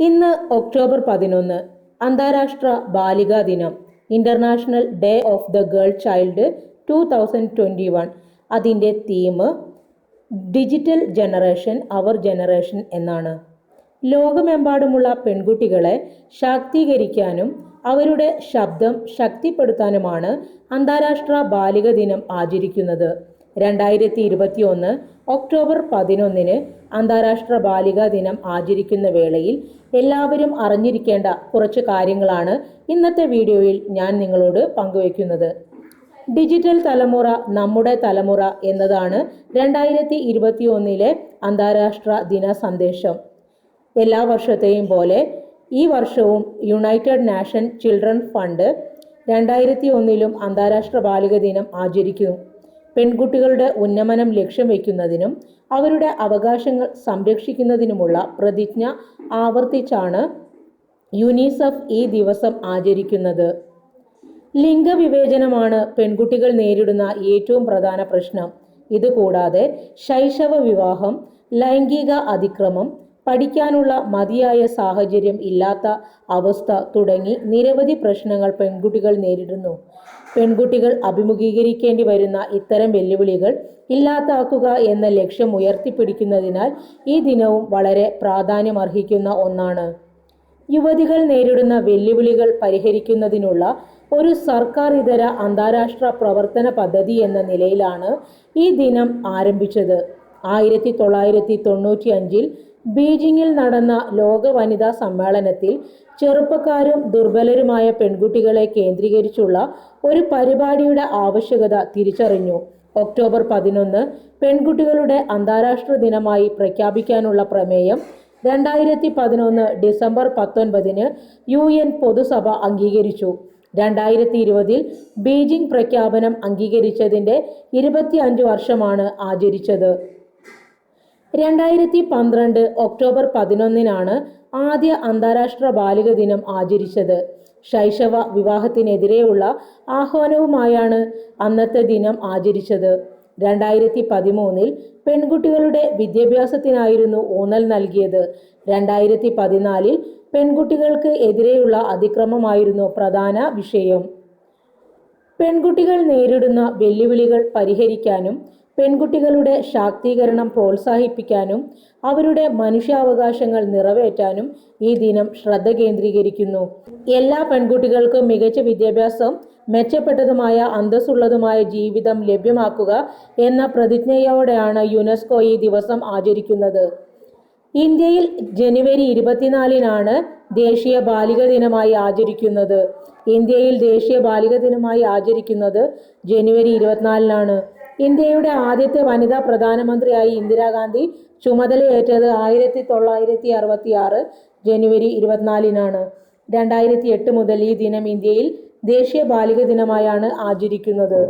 ഇന്ന് ഒക്ടോബർ പതിനൊന്ന് അന്താരാഷ്ട്ര ബാലികാ ദിനം international day of the girl child two thousand twenty one അതിന്റെ theme digital generation our generation എന്നാണ്. ലോകമെമ്പാടുമുള്ള പെൺകുട്ടികളെ ശാക്തീകരിക്കാനും അവരുടെ ശബ്ദം ശക്തിപ്പെടുത്താനുമാണ് അന്താരാഷ്ട്ര ബാലിക ദിനം ആചരിക്കുന്നത്. രണ്ടായിരത്തി ഇരുപത്തി ഒന്ന് ഒക്ടോബർ പതിനൊന്നിന് അന്താരാഷ്ട്ര ബാലികാ ദിനം ആചരിക്കുന്ന വേളയിൽ എല്ലാവരും അറിഞ്ഞിരിക്കേണ്ട കുറച്ച് കാര്യങ്ങളാണ് ഇന്നത്തെ വീഡിയോയിൽ ഞാൻ നിങ്ങളോട് പങ്കുവയ്ക്കുന്നത്. ഡിജിറ്റൽ തലമുറ നമ്മുടെ തലമുറ എന്നതാണ് രണ്ടായിരത്തി ഇരുപത്തി ഒന്നിലെ അന്താരാഷ്ട്ര ദിന സന്ദേശം. എല്ലാ വർഷത്തെയും പോലെ ഈ വർഷവും യുണൈറ്റഡ് നാഷൻ ചിൽഡ്രൻ ഫണ്ട് രണ്ടായിരത്തി ഒന്നിലും അന്താരാഷ്ട്ര ബാലിക ദിനം ആചരിക്കുന്നു പെൺകുട്ടികളുടെ ഉന്നമനം ലക്ഷ്യം വയ്ക്കുന്നതിനും അവരുടെ അവകാശങ്ങൾ സംരക്ഷിക്കുന്നതിനുമുള്ള പ്രതിജ്ഞ ആവർത്തിച്ചാണ് യുനിസെഫ് ഈ ദിവസം ആചരിക്കുന്നത്. ലിംഗവിവേചനമാണ് പെൺകുട്ടികൾ നേരിടുന്ന ഏറ്റവും പ്രധാന പ്രശ്നം. ഇതുകൂടാതെ ശൈശവ വിവാഹം ലൈംഗിക അതിക്രമം പഠിക്കാനുള്ള മതിയായ സാഹചര്യം ഇല്ലാത്ത അവസ്ഥ തുടങ്ങി നിരവധി പ്രശ്നങ്ങൾ പെൺകുട്ടികൾ നേരിടുന്നു. പെൺകുട്ടികൾ അഭിമുഖീകരിക്കേണ്ടി വരുന്ന ഇത്തരം വെല്ലുവിളികൾ ഇല്ലാതാക്കുക എന്ന ലക്ഷ്യം ഉയർത്തിപ്പിടിക്കുന്നതിനാൽ ഈ ദിനവും വളരെ പ്രാധാന്യമർഹിക്കുന്ന ഒന്നാണ്. യുവതികൾ നേരിടുന്ന വെല്ലുവിളികൾ പരിഹരിക്കുന്നതിനുള്ള ഒരു സർക്കാർ ഇതര അന്താരാഷ്ട്ര പ്രവർത്തന പദ്ധതി എന്ന നിലയിലാണ് ഈ ദിനം ആരംഭിച്ചത്. ആയിരത്തി തൊള്ളായിരത്തി തൊണ്ണൂറ്റി അഞ്ചിൽ ബീജിംഗിൽ നടന്ന ലോക വനിതാ സമ്മേളനത്തിൽ ചെറുപ്പക്കാരും ദുർബലരുമായ പെൺകുട്ടികളെ കേന്ദ്രീകരിച്ചുള്ള ഒരു പരിപാടിയുടെ ആവശ്യകത തിരിച്ചറിഞ്ഞു. ഒക്ടോബർ പതിനൊന്ന് പെൺകുട്ടികളുടെ അന്താരാഷ്ട്ര ദിനമായി പ്രഖ്യാപിക്കാനുള്ള പ്രമേയം. രണ്ടായിരത്തി പതിനൊന്ന് ഡിസംബർ പത്തൊൻപതിന് യു എൻ പൊതുസഭ അംഗീകരിച്ചു. രണ്ടായിരത്തി ഇരുപതിൽ ബീജിംഗ് പ്രഖ്യാപനം അംഗീകരിച്ചതിന്റെ ഇരുപത്തിയഞ്ച് വർഷമാണ് ആചരിച്ചത്. രണ്ടായിരത്തി പന്ത്രണ്ട് ഒക്ടോബർ പതിനൊന്നിനാണ് ആദ്യ അന്താരാഷ്ട്ര ബാലിക ദിനം ആചരിച്ചത്. ശൈശവ വിവാഹത്തിനെതിരെയുള്ള ആഹ്വാനവുമായാണ് അന്നത്തെ ദിനം ആചരിച്ചത്. രണ്ടായിരത്തി പതിമൂന്നിൽ പെൺകുട്ടികളുടെ വിദ്യാഭ്യാസത്തിനായിരുന്നു ഊന്നൽ നൽകിയത്. രണ്ടായിരത്തി പതിനാലിൽ പെൺകുട്ടികൾക്ക് എതിരെയുള്ള അതിക്രമമായിരുന്നു പ്രധാന വിഷയം. പെൺകുട്ടികൾ നേരിടുന്ന വെല്ലുവിളികൾ പരിഹരിക്കാനും പെൺകുട്ടികളുടെ ശാക്തീകരണം പ്രോത്സാഹിപ്പിക്കാനും അവരുടെ മനുഷ്യാവകാശങ്ങൾ നിറവേറ്റാനും ഈ ദിനം ശ്രദ്ധ കേന്ദ്രീകരിക്കുന്നു. എല്ലാ പെൺകുട്ടികൾക്കും മികച്ച വിദ്യാഭ്യാസം മെച്ചപ്പെട്ടതുമായ അന്തസ്സുള്ളതുമായ ജീവിതം ലഭ്യമാക്കുക എന്ന പ്രതിജ്ഞയോടെയാണ് യുനെസ്കോ ഈ ദിവസം ആചരിക്കുന്നത്. ഇന്ത്യയിൽ ജനുവരി ഇരുപത്തിനാലിനാണ് ദേശീയ ബാലിക ദിനമായി ആചരിക്കുന്നത്. ഇന്ത്യയിൽ ദേശീയ ബാലിക ദിനമായി ആചരിക്കുന്നത് ജനുവരി ഇരുപത്തിനാലിനാണ്. ഇന്ത്യയുടെ ആദ്യത്തെ വനിതാ പ്രധാനമന്ത്രിയായി ഇന്ദിരാഗാന്ധി ചുമതലയേറ്റത് ആയിരത്തി തൊള്ളായിരത്തി അറുപത്തി ആറ് ജനുവരി ഇരുപത്തിനാലിനാണ്. രണ്ടായിരത്തി എട്ട് മുതൽ ഈ ദിനം ഇന്ത്യയിൽ ദേശീയ ബാലിക ദിനമായാണ് ആചരിക്കുന്നത്.